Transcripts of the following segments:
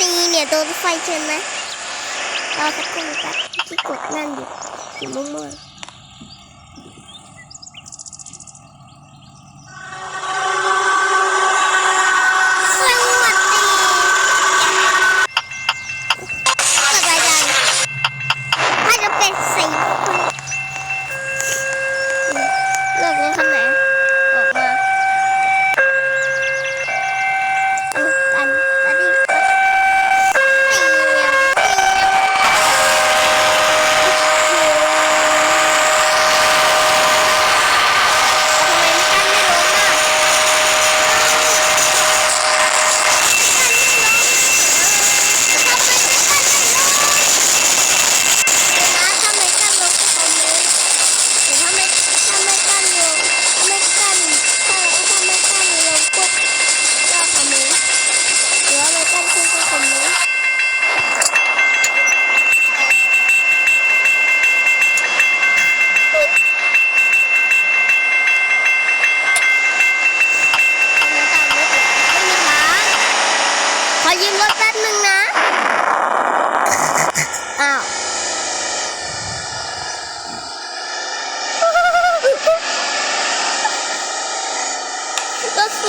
ตีเนี่ยโดนไฟชนนะรอสักครู่ครับที่กดนั่นอยู่สีม่วงๆ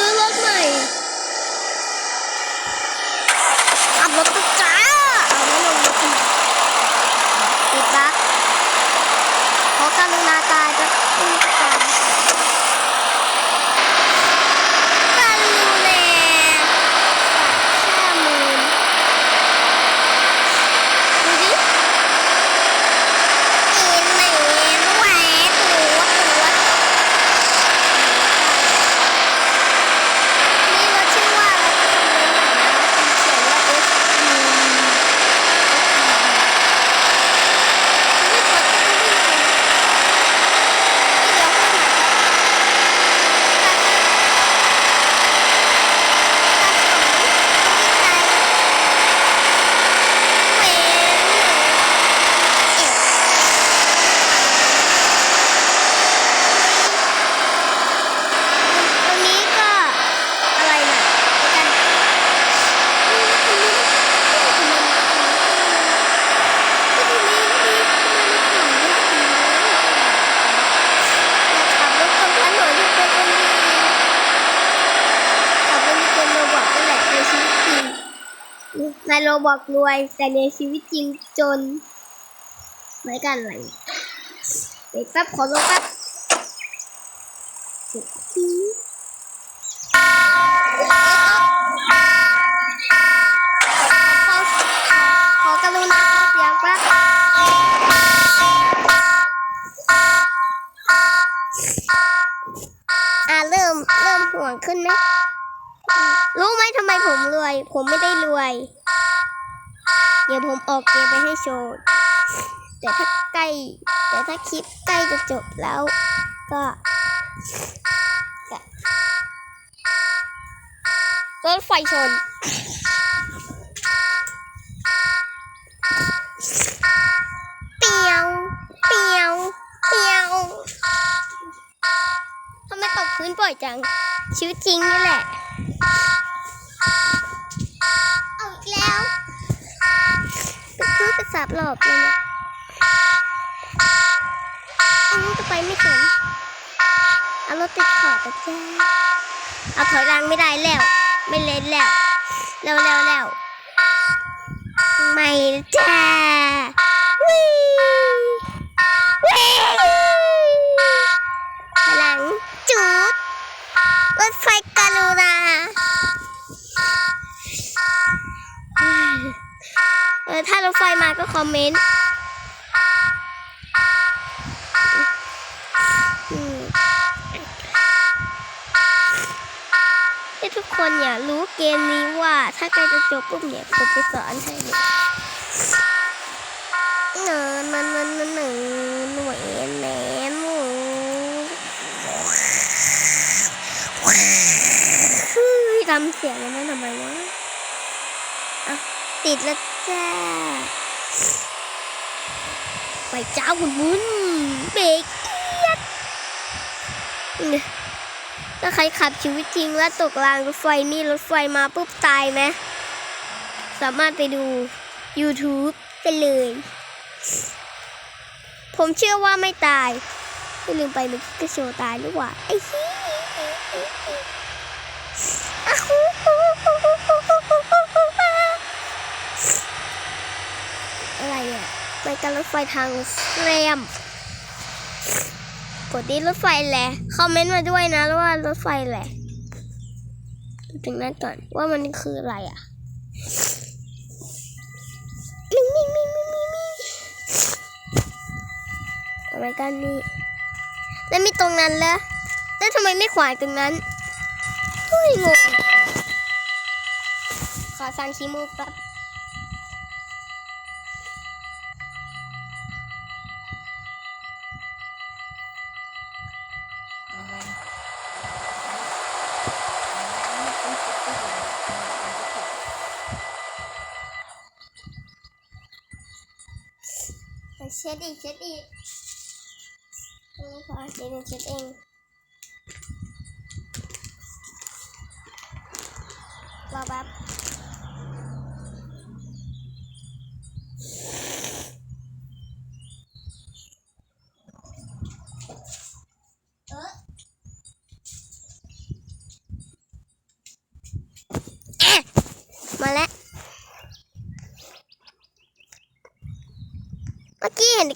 ซื้อรถใหม่ขับรถตุ๊กจ้าเอาไม่ลงรถอีกติดบักขอการุณาตายจะตุ้งตายการุณาแค่มือดูดิเอ็นแหนแหวนหัวหัว นี่รถชื่อว่าอะไรก็คอมเมนต์หน่อยนะเขียนว่า S U ไม่กดไม่ได้เลยเดี๋ยวเข้ามาตัดตัดของไม่ใจเอ็นตรงนี้ก็อะไรนะกันขับรถตรงถนนที่เป็นคนดีขับรถที่เป็นโรบอกนั่นแหละในชีวิตจริงใน โรบอกรวยแต่ในชีวิตจริงจนไม่กันอะไรเด็กแป๊บขอรถแป๊บทีขอกรุณาเสียงแป๊บอ่าเริ่มเริ่มห่วงขึ้นไหมรู้ไหมทำไมผมรวย ผมไม่ได้รวย เดี๋ยวผมออกเกมไปให้โชว์แต่ถ้าใกล้แต่ถ้าคลิปใกล้จะจบแล้ว ก็รถไฟชนเปียวเปียวเปียวทำไมตกพื้นบ่อยจัง ชีวิตจริงนี่แหละ เอาอีกแล้ว ตกพื้นไปสามรอบเลยเนี่ยอืมจะไปไม่ถึงเอารถติดขอบไปจ้าเอาถอยหลังไม่ได้แล้ว ไม่เล่นแล้วเร็วเร็วเร็วไม่จ้าวิวิหลังจุดรถไฟกรุณา ออถ้ารถไฟมาก็คอมเมนต์ให้ทุกคนอย่ารู้เกมนี้ว่า ถ้าใกล้จะจบปุ๊บเนี่ยผมไปสอนให้เลยเนินเนินเนินเนินเนินหน่วยแหนหมูทำเสียงแล้วนะทำไมวะอะติดแล้ว ไปเจ้าวุ้นวุ้นเบรกเอียดถ้าใครขับชีวิตจริงแล้วตกรางรถไฟนี่รถไฟมาปุ๊บตายไหมสามารถไปดู YouTube ได้เลย ผมเชื่อว่าไม่ตาย ไม่ลืมไปเมื่อกี้ก็โชว์ตายหรือว่าไอ้ฮี รถไฟทางเรียมกดที่รถไฟแหละคอมเมนต์มาด้วยนะว่ารถไฟแหละถึงนั้นก่อนว่ามันคืออะไรอะมิมิมิมิมิมิงอะไรกันนี่แล้วมีตรงนั้นแล้วแล้วทำไมไม่ขวายตรงนั้นเฮ้ยงงขอสั่งขี้มูแป๊บ chết đi chết đi. Không chết đi chết em vào bắp Mà lát.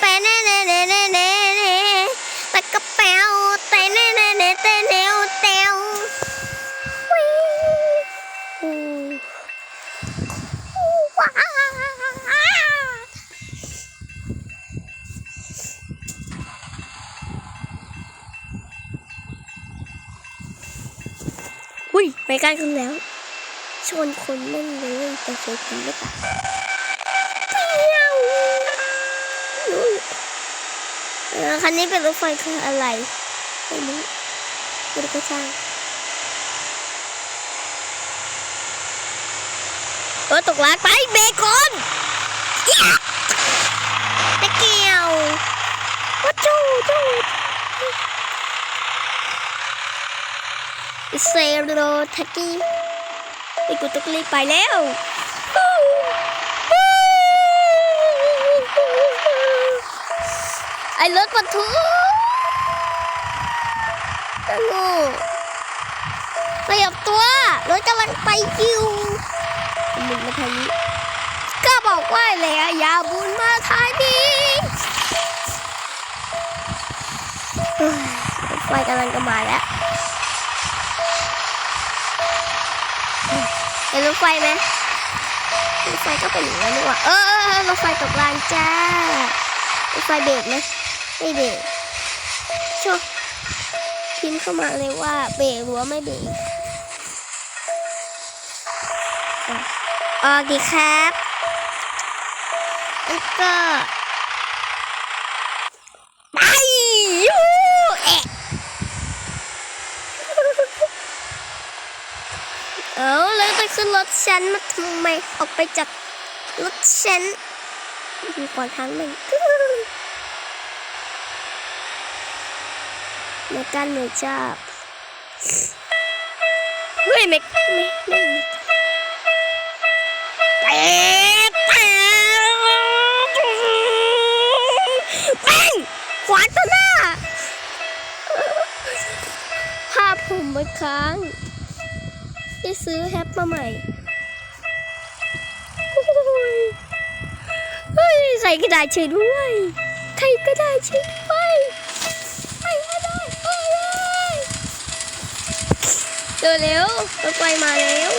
แนนแต่แนวแตววิวว้าอุ้ยไปใกล้ขึ้นแล้ว ชนคนแม่นเลยแต่เคยคนไม่ตายเปี้ยวนู่นเออ คันนี้เป็นรถไฟคืออะไรไม่รู้ไม่รู้ก็ช่างรถตกร้านไปเบรกก่อนตะเกียววัดจูจูเซโรทักกี้ไอ้กูต้องรีบไปแล้ว ไอ้รถบรรทุกตะงูขยับตัว รถกำลังไปอยู่มึงมาทางนี้ก็บอกว่าแล้วอย่าบุญมาทางนี้เฮ้ยรถไฟกำลังจะมาแล้วเห็นรถไฟไหมรถไฟก็เป็นอย่างนั้นดีกว่าเออเออเออรถไฟตกรางจ้ารถไฟเบรกไหม ไม่เบรกชอบพิมพ์เข้ามาเลยว่าเบรกหรือว่าไม่เบรกโอเคครับแล้วก็ไปยูเอะเอแล้วไปขึ้นรถฉันมาทำไมออกไปจากรถฉันมีก่อนทางหนึ่ง เมกันเมจ้าบเฮ้ยเมกไม่ไม่แต่แต่แป้งขวานตัวหน้าภาพผมไว้ค้างที่ซื้อแฮปมาใหม่เฮ้ยใครก็ได้ช่วยด้วย ใครก็ได้ช่วย ร็วเร็วรถไฟมาแล้ว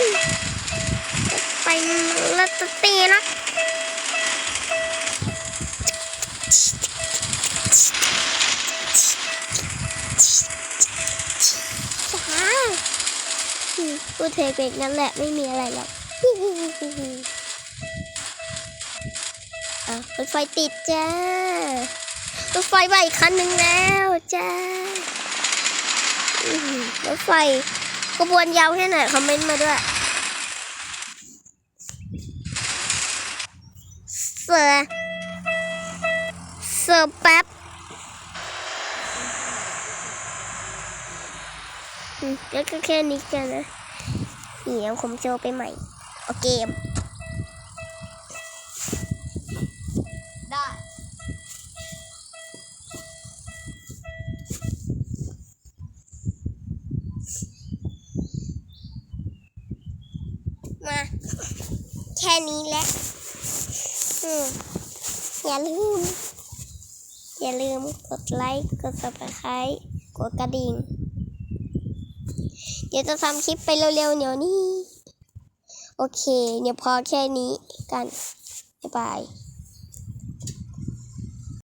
ไปรถตีนะจ้าพูดเทเป็นงั้นแหละไม่มีอะไรหรอกรถไฟติดจ้ารถไฟมาอีกคันหนึ่งแล้วจ้ารถไฟ ขบวนยาวแค่ไหนคอมเมนต์มาด้วยเสือเสือแป๊บแล้วก็แค่นี้กันนะเดี๋ยวผมโชว์ไปใหม่ โอเค แค่นี้แหละอืมอย่าลืม อย่าลืมกดไลค์ กด subscribe กดกระดิ่ง เดี๋ยวจะทำคลิปไปเร็วๆเดี๋ยวนี้ โอเค เดี๋ยวพอแค่นี้กัน บ๊ายบาย